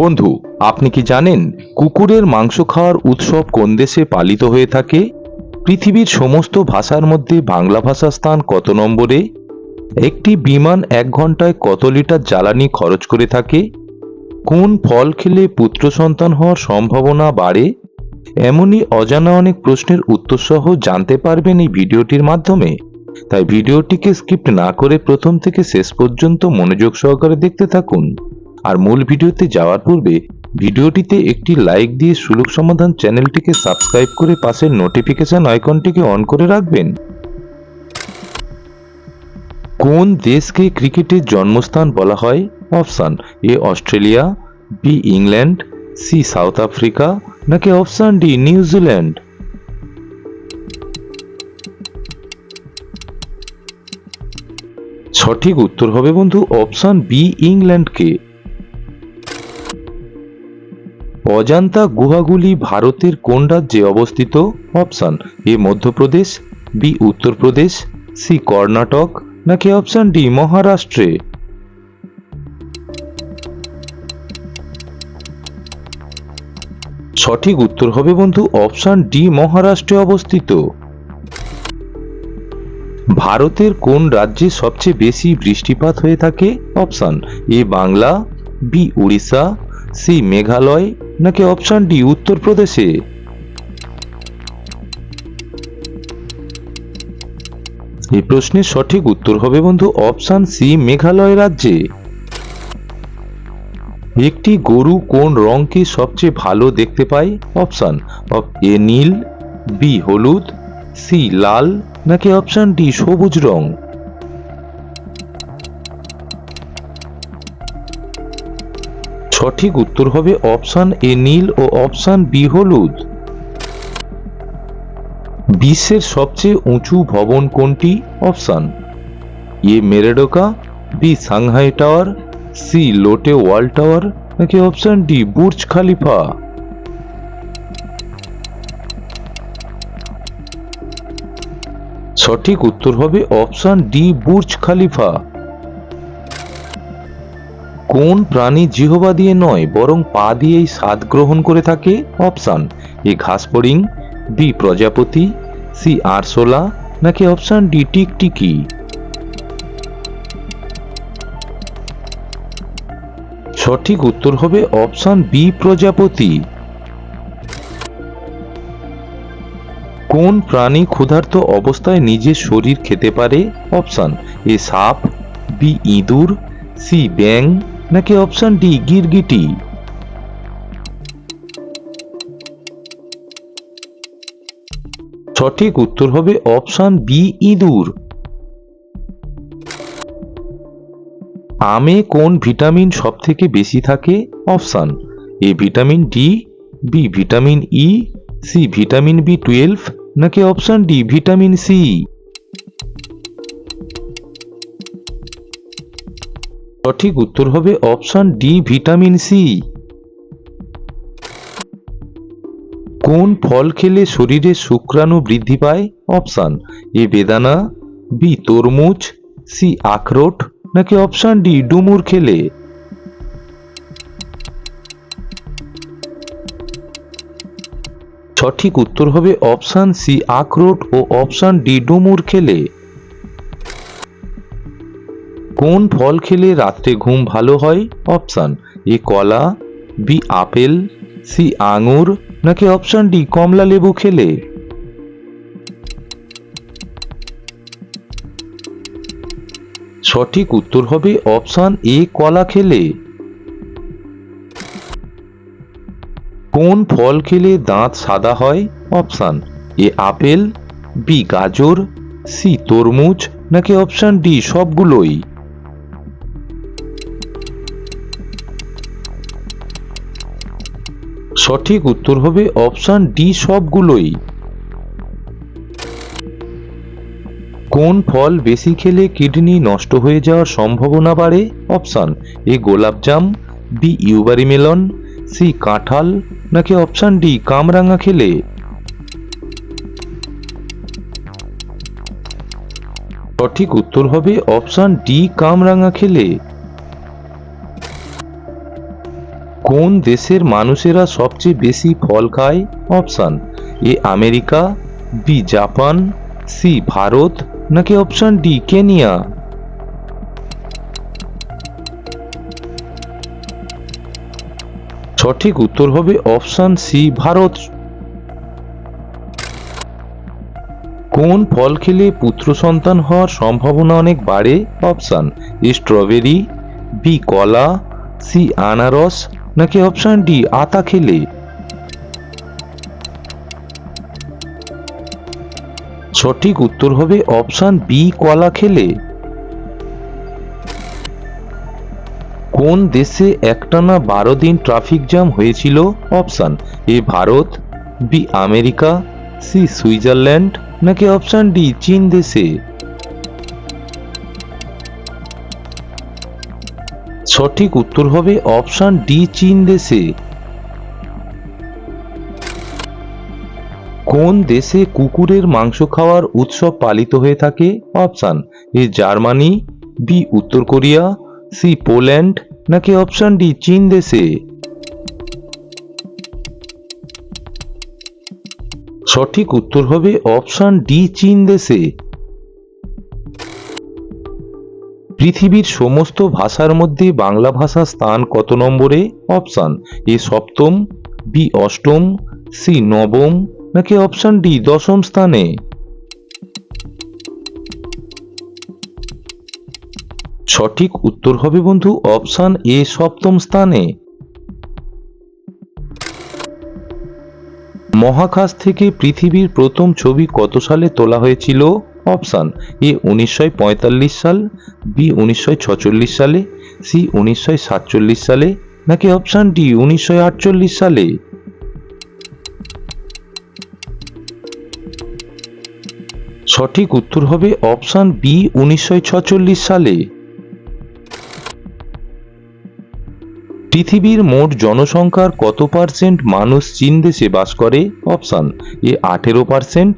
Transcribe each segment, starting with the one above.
বন্ধু, আপনি কি জানেন কুকুরের মাংস খাওয়ার উৎসব কোন দেশে পালিত হয়ে থাকে? পৃথিবীর সমস্ত ভাষার মধ্যে বাংলা ভাষার স্থান কত নম্বরে? একটি বিমান এক ঘন্টায় কত লিটার জ্বালানি খরচ করে থাকে? কোন ফল খেলে পুত্র সন্তান হওয়ার সম্ভাবনা বাড়ে? এমনই অজানা অনেক প্রশ্নের উত্তর সহ জানতে পারবেন এই ভিডিওটির মাধ্যমে। তাই ভিডিওটিকে স্কিপ্ট না করে প্রথম থেকে শেষ পর্যন্ত মনোযোগ সহকারে দেখতে থাকুন। আর মূল ভিডিওতে যাওয়ার পূর্বে ভিডিওটিতে একটি লাইক দিয়ে সুলভ সমাধান চ্যানেলটিকে সাবস্ক্রাইব করে পাশের নোটিফিকেশন আইকনটিকে অন করে রাখবেন। কোন দেশকে ক্রিকেটের জন্মস্থান বলা হয়? Option A, Australia, B, England, C, South Africa, নাকি অপশান ডি নিউজিল্যান্ড সঠিক উত্তর হবে বন্ধু অপশান বি, ইংল্যান্ডকে। অজান্তা গুহাগুলি ভারতের কোন রাজ্যে অবস্থিত? Option A Madhya Pradesh B Uttar Pradesh C Karnataka, নাকি অপশান ডি মহারাষ্ট্রে? সঠিক উত্তর হবে বন্ধু অপশান ডি মহারাষ্ট্রে অবস্থিত। ভারতের কোন রাজ্যে সবচেয়ে বেশি বৃষ্টিপাত হয়ে থাকে? Option A Bangla B Orissa C Meghalaya নাকি অপশান ডি উত্তরপ্রদেশে? এই প্রশ্নের সঠিক উত্তর হবে বন্ধু অপশান সি মেঘালয় রাজ্যে। একটি গরু কোন রঙকে সবচেয়ে ভালো দেখতে পায়? অপশান এ নীল, বি হলুদ, সি লাল, নাকি অপশান ডি সবুজ রং? সঠিক উত্তর হবে অপশান এ নীল ও অপশান বি হলুদ। বিশ্বের সবচেয়ে উঁচু ভবন কোনটি? Option A মেরেডোকা, B Shanghai tower, C Lotte world tower, নাকি অপশান ডি বুর্জ খালিফা? সঠিক উত্তর হবে অপশান ডি বুর্জ খালিফা। কোন প্রাণী জিহবা দিয়ে নয়, বরং পা দিয়েই স্বাদ গ্রহণ করে থাকে? অপশান এ ঘাস ফড়িং বি প্রজাপতি, সি আরশোলা, নাকি অপশান ডি টিকটিকি? সঠিক উত্তর হবে অপশান বি প্রজাপতি। কোন প্রাণী ক্ষুধার্ত অবস্থায় নিজের শরীর খেতে পারে? অপশান এ সাপ, বি ইঁদুর, সি ব্যাং নাকি অপশান ডি গিরগিটি? সঠিক উত্তর হবে অপশান বি ইঁদুর। আমে কোন ভিটামিন সব থেকে বেশি থাকে? Option A vitamin D B vitamin E C vitamin B twelve নাকি অপশান ডি ভিটামিন সি সঠিক উত্তর হবে অপশান ডি, ভিটামিন সি। কোন ফল খেলে শরীরে শুক্রাণু বৃদ্ধি পায়? অপশান এ, বেদানা, বি, তরমুজ, সি, আখরোট, নাকি অপশান ডি, ডুমুর খেলে? সঠিক উত্তর হবে অপশান সি, আখরোট ও অপশান ডি, ডুমুর খেলে। কোন ফল খেলে রাত্রে ঘুম ভালো হয়? অপশান, এ কলা, বি আপেল, সি আঙুর, নাকি অপশান ডি কমলা লেবু খেলে? সঠিক উত্তর হবে অপশান, এ কলা খেলে। কোন ফল খেলে দাঁত সাদা হয়? অপশান, এ আপেল, বি গাজর, সি তরমুজ, নাকি অপশান ডি সবগুলোই? সঠিক উত্তর হবে অপশান ডি সবগুলোই। কোন ফল বেশি খেলে কিডনি নষ্ট হয়ে যাওয়ার সম্ভাবনা বাড়ে? অপশান এ গোলাপজাম, বি ইউবারি মেলন, সি কাঁঠাল, নাকি অপশান ডি কামরাঙা খেলে? সঠিক উত্তর হবে অপশান ডি কামরাঙা খেলে। কোন দেশের মানুষেরা সবচেয়ে বেশি ফল খায়? Option A America, B Japan, C Bharat, নাকি অপশান ডি কেনিয়া? সঠিক উত্তর হবে অপশান সি ভারত। কোন ফল খেলে পুত্র সন্তান হওয়ার সম্ভাবনা অনেক বাড়ে? অপশান স্ট্রবেরি, বি কলা, সি আনারস নাকি অপশান ডি আতা খেলে? সঠিক উত্তর হবে অপশান বি কলা খেলে। কোন দেশে একটানা বারো দিন ট্রাফিক জ্যাম হয়েছিল? Option A Bharat B America C Switzerland, নাকি অপশান ডি চীন দেশে? সঠিক উত্তর হবে অপশান ডি, চীন দেশে। কোন দেশে কুকুরের মাংস খাওয়ার উৎসব পালিত হয়ে থাকে? অপশান এ, জার্মানি, বি, উত্তর কোরিয়া, সি, পোল্যান্ড, নাকি অপশান ডি, চীন দেশে? সঠিক উত্তর হবে অপশান ডি, চীন দেশে। পৃথিবীর সমস্ত ভাষার মধ্যে বাংলা ভাষার স্থান কত নম্বরে? অপশান এ সপ্তম বি অষ্টম সি নবম, নাকি অপশান ডি দশম স্থানে? সঠিক উত্তর হবে বন্ধু অপশান এ সপ্তম স্থানে। মহাকাশ থেকে পৃথিবীর প্রথম ছবি কত সালে তোলা হয়েছিল? অপশান এ উনিশশো পঁয়তাল্লিশ সাল, বি উনিশশো সালে, সি উনিশশো সাতচল্লিশ সালে, নাকি অপশান ডি উনিশশো আটচল্লিশ সালে? সঠিক উত্তর হবে অপশান বি উনিশশো সালে। পৃথিবীর মোট জনসংখ্যার কত পার্সেন্ট মানুষ চীন দেশে বাস করে? অপশান এ আঠেরো পার্সেন্ট,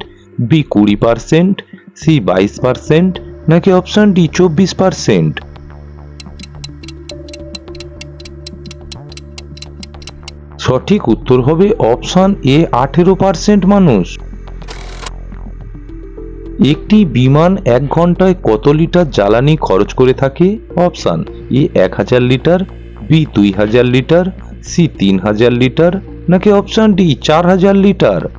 বি কুড়ি পার্সেন্ট সি বাইশ পার্সেন্ট নাকি অপশান ডি চব্বিশ পার্সেন্ট? সঠিক উত্তর হবে অপশান এ আঠেরো পার্সেন্ট মানুষ। একটি বিমান এক ঘন্টায় কত লিটার জ্বালানি খরচ করে থাকে? অপশান এ এক হাজার লিটার, বি দুই হাজার লিটার, সি তিন হাজার লিটার, নাকি অপশান ডি চার হাজার লিটার?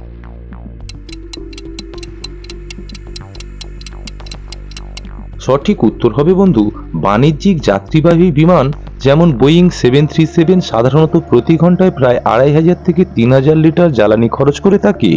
সঠিক উত্তর হবে বন্ধু, বাণিজ্যিক যাত্রীবাহী বিমান যেমন বোয়িং সেভেন থ্রি সেভেন সাধারণত প্রতি ঘন্টায় প্রায় আড়াই হাজার থেকে তিন হাজার লিটার জ্বালানি খরচ করে থাকে।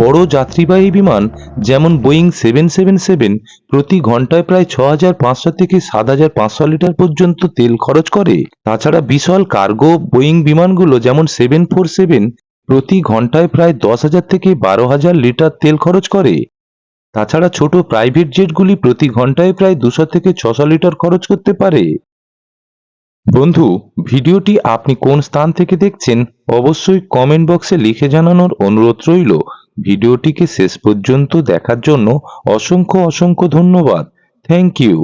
বড় যাত্রীবাহী বিমান যেমন বোয়িং সেভেন সেভেন সেভেন প্রতি ঘন্টায় প্রায় ছ হাজার পাঁচশো থেকে সাত হাজার পাঁচশো লিটার পর্যন্ত তেল খরচ করে। তাছাড়া বিশাল কার্গো বোয়িং বিমানগুলো যেমন সেভেন ফোর সেভেন প্রতি ঘন্টায় প্রায় দশ হাজার থেকে বারো হাজার লিটার তেল খরচ করে। তাছাড়া ছোট প্রাইভেট জেটগুলি প্রতি ঘন্টায় প্রায় দুশো থেকে ছশো লিটার খরচ করতে পারে। বন্ধু, ভিডিওটি আপনি কোন স্থান থেকে দেখছেন অবশ্যই কমেন্ট বক্সে লিখে জানানোর অনুরোধ রইল। ভিডিওটিকে শেষ পর্যন্ত দেখার জন্য অসংখ্য অসংখ্য ধন্যবাদ। Thank you